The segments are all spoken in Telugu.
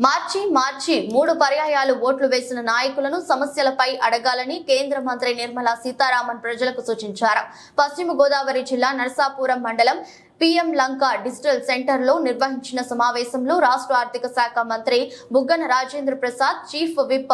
మార్చి మార్చి మూడు పర్యాయాలు ఓట్లు వేసిన నాయకులను సమస్యలపై అడగాలని కేంద్ర మంత్రి నిర్మలా సీతారామన్ ప్రజలకు సూచించారు. పశ్చిమ గోదావరి జిల్లా నరసాపురం మండలం పిఎం లంక డిజిటల్ సెంటర్లో నిర్వహించిన సమావేశంలో రాష్ట్ర ఆర్థిక శాఖ మంత్రి బుగ్గన రాజేంద్ర ప్రసాద్ చీఫ్ విప్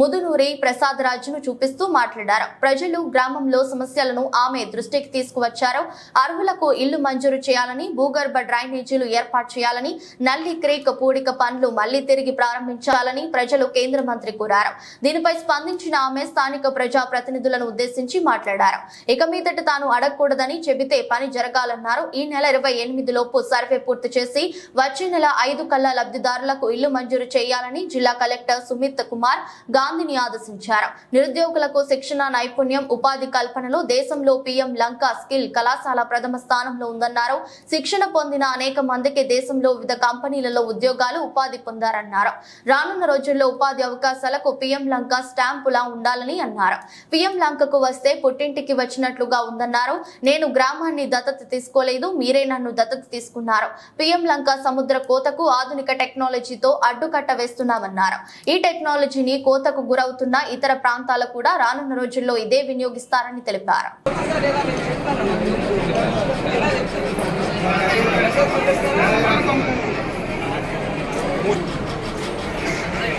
ముదునూరి ప్రసాద్ రాజును చూపిస్తూ మాట్లాడారు. ప్రజలు గ్రామంలో సమస్యలను ఆమె దృష్టికి తీసుకువచ్చారు. అర్హులకు ఇల్లు మంజూరు చేయాలని భూగర్భ డ్రైనేజీలు ఏర్పాటు చేయాలని నల్లి క్రీక్ పూడిక పనులు మళ్ళీ తిరిగి ప్రారంభించాలని ప్రజలు కేంద్ర మంత్రి కోరారు. దీనిపై స్పందించిన ఆమె స్థానిక ప్రజా ప్రతినిధులను ఉద్దేశించి మాట్లాడారు. ఇక మీదట తాను అడగకూడదని చెబితే పని జరగాలన్నారు. ఈ నెల ఇరవై ఎనిమిది లోపు సర్వే పూర్తి చేసి వచ్చే నెల ఐదు కల్లా లబ్ధిదారులకు ఇల్లు మంజూరు చేయాలని జిల్లా కలెక్టర్ సుమిత్ కుమార్ గాంధీని ఆదేశించారు. నిరుద్యోగులకు శిక్షణ నైపుణ్యం ఉపాధి కల్పనలో దేశంలో పీఎం లంక స్కిల్ కళాశాల ప్రథమ స్థానంలో ఉందన్నారు. శిక్షణ పొందిన అనేక మందికి దేశంలో వివిధ కంపెనీలలో ఉద్యోగాలు ఉపాధి పొందారన్నారు. రానున్న రోజుల్లో ఉపాధి అవకాశాలకు పీఎం లంక స్టాంపులా ఉండాలని అన్నారు. పీఎం లంకకు వస్తే పుట్టింటికి వచ్చినట్లుగా ఉందన్నారు. నేను గ్రామాన్ని దత్తత తీసుకోలేదు మీ మీరే నన్ను దత్తత తీసుకున్నారు. పీఎం లంక సముద్ర కోతకు ఆధునిక టెక్నాలజీతో అడ్డుకట్ట వేస్తున్నామన్నారు. ఈ టెక్నాలజీని కోతకు గురవుతున్న ఇతర ప్రాంతాలు కూడా రానున్న రోజుల్లో ఇదే వినియోగిస్తారని తెలిపారు.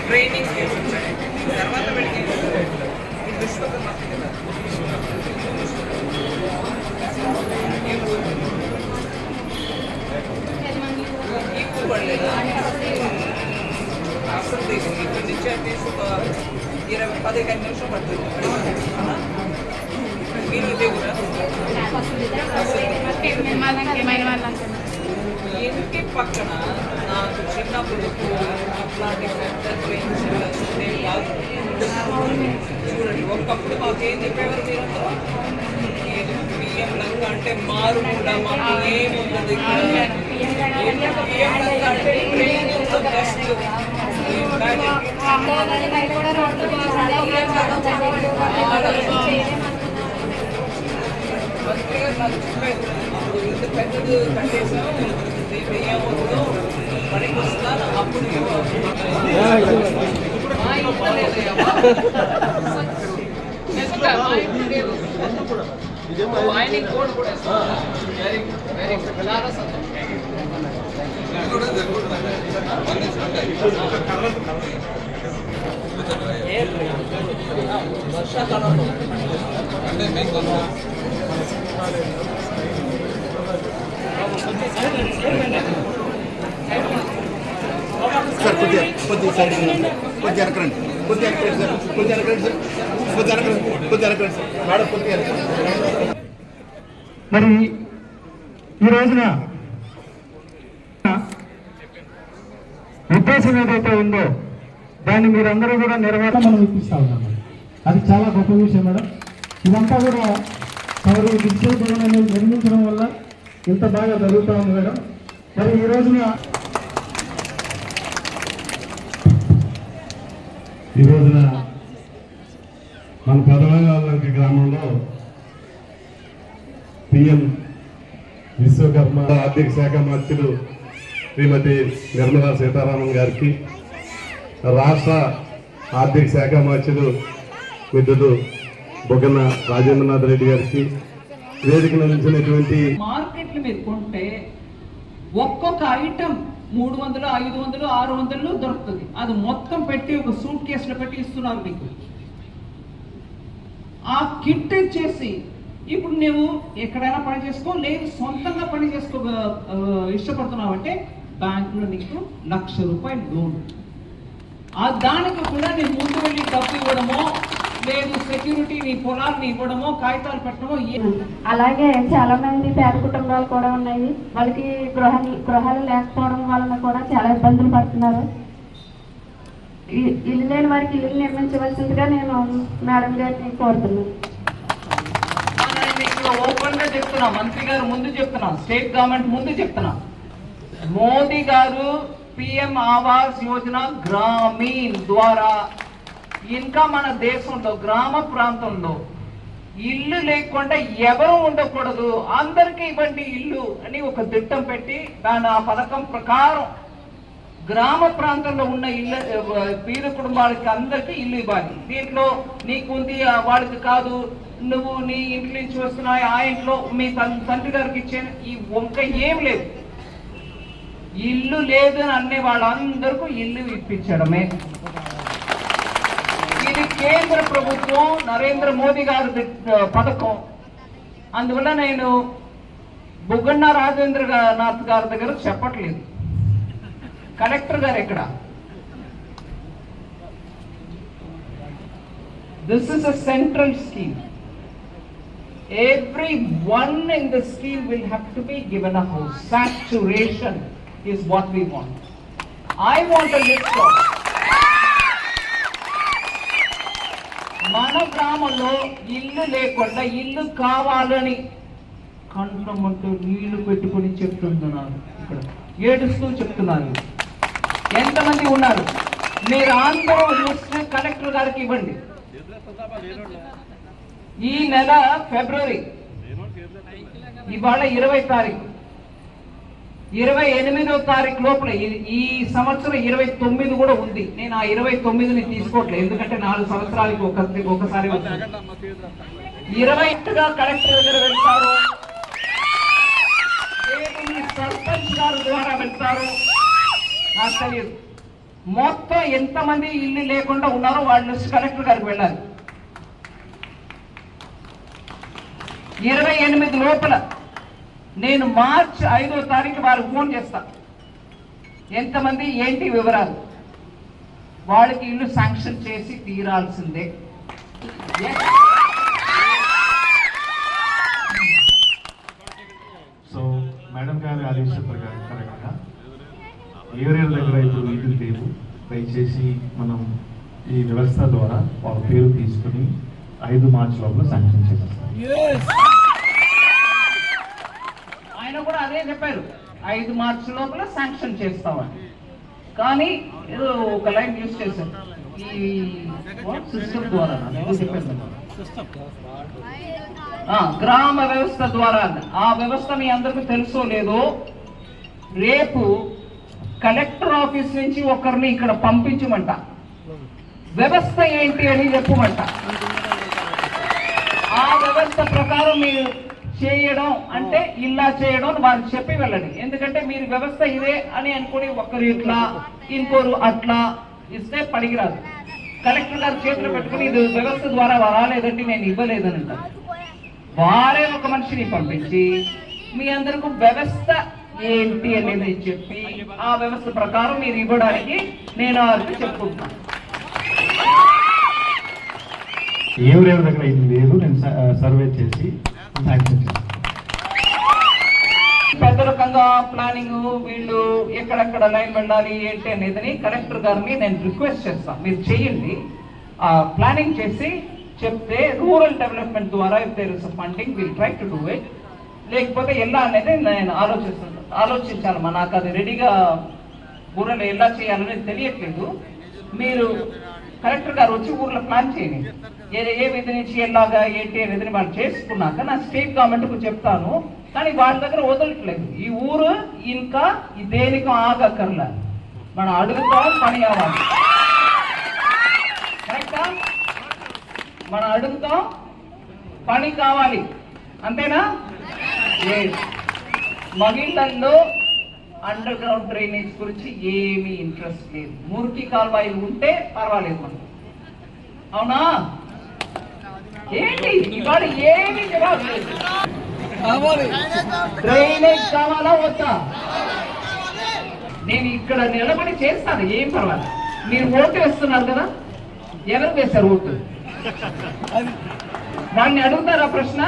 ట్రైనింగ్ తర్వాత వెళ్ళి ఈ విశ్వకర్మ కదా ఎక్కువ పడలేదు అసలు తీసి ఇక్కడ నుంచి అది తీసి ఒక ఇరవై పదిహేను నిమిషం పడుతుంది అవునా? మీరు దిగురా ఇంటి పక్కన నాకు చిన్నప్పుడు అట్లాంటి పెద్ద ట్రైన్స్ వస్తే కాదు చూడండి ఒకప్పుడు మాకు ఏం చెప్పేవారు మీరందరూ ఇది బియ్యం లంక అంటే మారు కూడా మాకు ఏముండదు పెద్దది కట్టేసాం ఏమవుతుందో పనికి వస్తాను అప్పుడు ఆయనకి కోడ్ కూడా వెరీ గుడ్ వెరీ గుడ్ చాలా సంతోషం వర్షాకాలంలో సార్ కొద్దిగా కొద్దిగా సైడ్ కొద్దిగా వెనకరండి కొద్దిగా వెనకరండి సార్ కొద్దిగా వెనకరండి సార్ కొద్దిగా వెనకరండి కొద్దిగా వెనకరండి సార్ మేడం కొద్దిగా వెనకరండి మరి ఈ రోజున ఉద్దేశం ఏదైతే ఉందో దాన్ని మీరందరూ కూడా నెరవేర మనం ఇప్పిస్తా ఉన్నాం అది చాలా గొప్ప విషయం మేడం. ఇదంతా కూడా ఎవరు డిజిటల్ అనేది నిర్మించడం వల్ల ఇంత బాగా జరుగుతూ ఉంది మేడం. మరి ఈ రోజున ఈ రోజున మన పెదవంగాలంటి గ్రామంలో పిఎం విశ్వకర్మ ఆర్థిక శాఖ మంత్రులు శ్రీమతి నిర్మలా సీతారామన్ గారికి రాష్ట్ర ఆర్థిక శాఖ మంత్రులు విద్యుత్ బొగ్గన రాజేంద్రనాథ్ రెడ్డి గారికి వేదిక నిలిచినటువంటి మార్కెట్ల మీద కొంటే ఒక్కొక్క ఐటమ్ మూడు వందలు ఐదు వందలు ఆరు వందలు దొరుకుతుంది. అది మొత్తం పెట్టి ఒక సూట్ కేసులో పెట్టి ఇస్తున్నారు మీకు. ఆ కిట్ ఇచ్చేసి ఇప్పుడు నువ్వు ఎక్కడైనా పని చేసుకో లేదు సొంతంగా పని చేసుకో ఇష్టపడుతున్నావు అంటే బ్యాంకులో నీకు లక్ష రూపాయలు లోన్. ఆ దానికి కూడా నేను ముందు వెళ్ళి డబ్బు ఇవ్వడమో లేదు సెక్యూరిటీ నీ పొలాన్ని ఇవ్వడమో కాగితాలు పెట్టడమో అలాగే చాలా మంది పేద కుటుంబాలు కూడా ఉన్నాయి. వాళ్ళకి గృహ గృహాలు లేకపోవడం వలన కూడా చాలా ఇబ్బందులు పడుతున్నారు. ఇల్లు లేని వారికి ఇల్లు నిర్మించవలసిందిగా నేను మేడం గారిని కోరుతున్నాను. చెప్తున్నా మంత్రి గారు ముందు చెప్తున్నా స్టేట్ గవర్నమెంట్ ముందు చెప్తున్నా. మోదీ గారు పిఎం ఆవాస్ యోజన గ్రామీణ్ ద్వారా ఇంకా మన దేశంలో గ్రామ ప్రాంతంలో ఇల్లు లేకుండా ఎవరు ఉండకూడదు అందరికీ ఇవ్వండి ఇల్లు అని ఒక దిట్టం పెట్టి దాని ఆ పథకం ప్రకారం గ్రామ ప్రాంతంలో ఉన్న ఇళ్ళ పేద కుటుంబాలకి అందరికీ ఇల్లు ఇవ్వాలి. దీంట్లో నీకుంది వాళ్ళకి కాదు నువ్వు నీ ఇంటి నుంచి వస్తున్నాయి ఆ ఇంట్లో మీ తండ్రి గారికి ఇచ్చే ఈ వంక ఏం లేదు. ఇల్లు లేదు అని అనే వాళ్ళందరికీ ఇల్లు ఇప్పించడమే. ఇది కేంద్ర ప్రభుత్వం నరేంద్ర మోదీ గారి పథకం. అందువల్ల నేను బుగ్గన్న రాజేంద్ర నాథ్ గారి దగ్గర చెప్పట్లేదు. కలెక్టర్ గారు ఎక్కడ? This is a central scheme everyone in the scheme will have to be given a house saturation is what we want I want list మన గ్రామంలో ఇల్లు లేకుండా ఇల్లు కావాలని కంఠమంటూ నీళ్ళు పెట్టుకుని చెప్తున్నాను ఇక్కడ. ఏడుస్తూ చెప్తున్నారు. ఎంతమంది ఉన్నారు? మీరు అందరూ లిస్ట్ కలెక్టర్ గారికి ఇవ్వండి. ఈ నెల ఫిబ్రవరి ఇవాళ ఇరవై తారీఖు. ఇరవై ఎనిమిదో తారీఖు లోపల ఈ- సంవత్సరం ఇరవై తొమ్మిది కూడా ఉంది. నేను ఆ ఇరవై తొమ్మిదిని తీసుకోవట్లేదు ఎందుకంటే నాలుగు సంవత్సరాలకి ఒక ఒకసారి ఇరవై ఎట్టుగా కలెక్టర్ దగ్గర వెళ్తారు. సర్పంచ్ గారి ద్వారా వెళ్తారు. నాకు తెలియదు మొత్తం ఎంతమంది ఇల్లు లేకుండా ఉన్నారో వాళ్ళ లిస్ట్ కలెక్టర్ గారికి వెళ్ళాలి. ఇరవై ఎనిమిది లోపల నేను మార్చ్ ఐదో తారీఖు వారికి ఫోన్ చేస్తా. ఎంతమంది ఏంటి వివరాలు? వాళ్ళకి ఇల్లు శాంక్షన్ చేసి తీరాల్సిందే. సో మేడం గారి ఆదేశం ప్రకారం ఏరియల్ దగ్గర ఇప్పుడు ఇల్లు లేవు దయచేసి మనం ఈ వ్యవస్థ ద్వారా వాళ్ళ పేరు తీసుకుని ఐదు మార్చి లోపల శాంక్షన్ చేస్తాం. ఆయన కూడా అదే చెప్పారు. ఐదు మార్చి లోపల శాంక్షన్ చేస్తామని. కానీ ఏదో ఒక లైన్ యూజ్ చేశారు. ఈ సిస్టమ్ ద్వారా. గ్రామ వ్యవస్థ ద్వారా. ఆ వ్యవస్థ మీ అందరికీ తెలుసో లేదో రేపు కలెక్టర్ ఆఫీస్ నుంచి ఒకరిని ఇక్కడ పంపించమంట. వ్యవస్థ ఏంటి అని చెప్పమంట. ఆ వ్యవస్థ ప్రకారం మీరు చేయడం అంటే ఇలా చేయడం వారికి చెప్పి వెళ్ళండి. ఎందుకంటే మీరు వ్యవస్థ ఇదే అని అనుకుని ఒకరు ఇట్లా ఇంకోరు అట్లా ఇస్తే పడిగిరాదు కలెక్టర్ గారు చేతులు పెట్టుకుని ఇది వ్యవస్థ ద్వారా రాలేదంటే నేను ఇవ్వలేదని అంటారు వారే ఒక మనిషిని పంపించి మీ అందరికీ వ్యవస్థ ఏంటి అనేది చెప్పి ఆ వ్యవస్థ ప్రకారం మీరు ఇవ్వడానికి నేను వారికి చెప్పుకుంటున్నాను. ఏరియా దగ్గర ఇది లేదు నేను సర్వే చేసి శాంక్షన్ చేస్తాను పెద్ద రకంగా ప్లానింగ్ వీళ్ళు ఎక్కడెక్కడ లైన్ వెళ్ళాలి ఏంటి అనేది కలెక్టర్ గారిని నేను రిక్వెస్ట్ చేస్తాను మీరు చేయండి. ఆ ప్లానింగ్ చేసి చెప్తే రూరల్ డెవలప్మెంట్ ద్వారా if there is funding will try to do it లేకపోతే ఎలా అనేది నేను ఆలోచిస్తున్నాను ఆలోచించాలమ్మా నాకు అది రెడీగా ఊరలో ఎలా చేయాలనేది తెలియట్లేదు. మీరు కలెక్టర్ గారు వచ్చి ఊర్లో ప్లాన్ చేయండి. ఏ ఏ విధి నుంచి ఎలాగా ఏంటి అనేది వాళ్ళు చేసుకున్నాక నా స్టేట్ గవర్నమెంట్కు చెప్తాను. కానీ వాళ్ళ దగ్గర వదలట్లేదు. ఈ ఊరు ఇంకా ఈ దేనికి ఆగక్కర్లా. మనం అడుగుతాం పని అవ్వాలి. కరెక్టా? మనం అడుగుతాం పని కావాలి. అంతేనా? మగిళ్ళల్లో అండర్ గ్రౌండ్ డ్రైనేజ్ గురించి ఏమీ ఇంట్రెస్ట్ లేదు. మురికి కాలువలు ఉంటే పర్వాలేదు మనకు. అవునా? ఏంటి? ఇవాళ ఏమీ జవాబు లేదు. డ్రైనేజ్ కావాలా వద్దా? నేను ఇక్కడ నిలబడి చేస్తాను ఏం పర్వాలేదు. మీరు ఓటు వేస్తున్నారు కదా? ఎవరు వేశారు ఓటు? దాన్ని అడుగుతారా ప్రశ్న?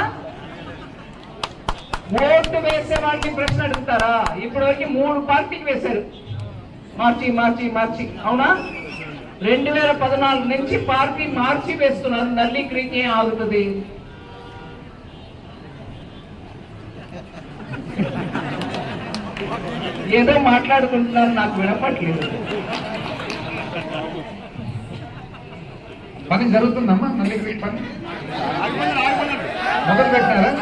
ఓటు వేసే వాళ్ళని ప్రశ్న అడుగుతారా? ఇప్పటి వరకు మూడు పార్టీకి వేశారు. మార్చి మార్చి మార్చి. అవునా? రెండు వేల పద్నాలుగు నుంచి పార్టీ మార్చి వేస్తున్నారు. నల్లి క్రీక్ ఏం ఆగుతుంది. ఏదో మాట్లాడుకుంటున్నారు. నాకు వినపట్లేదు. పని జరుగుతుందమ్మా మళ్ళీ పని? మొదలు పెట్టారా?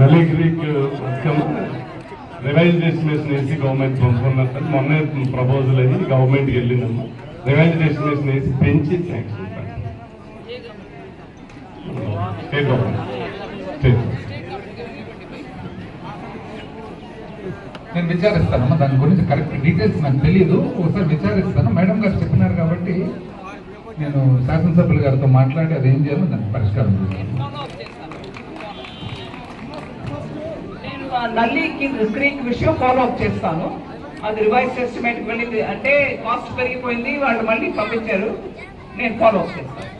నల్లి క్రీక్ వర్కం రివైజ్ డెస్టినేషన్ వేసి గవర్నమెంట్ పంపుకున్నారు సార్ మొన్నే ప్రపోజల్ అయ్యి గవర్నమెంట్కి వెళ్ళిందమ్మా. రివైజ్ డెస్టినేషన్ వేసి పెంచి శాంక్షన్ స్టేట్ గవర్నమెంట్? స్టేట్ నేను విచారిస్తానమ్మా దాని గురించి కరెక్ట్ డీటెయిల్స్ నాకు తెలియదు ఒకసారి విచారిస్తాను. మేడం గారు చెప్పినారు కాబట్టి నేను శాసనసభ్యుల గారితో మాట్లాడి అది ఏం చేయాలో దానికి పరిష్కారం చేస్తాను ఫాలో అప్ చేస్తాను నేను ఆ నల్లి స్క్రీన్ విషయం ఫాలో అప్ చేస్తాను. అది రివైజ్ ఎస్టిమేట్కి వెళ్ళింది. అంటే కాస్ట్ పెరిగిపోయింది వాళ్ళు మళ్ళీ పంపించారు. నేను ఫాలో అప్ చేస్తాను.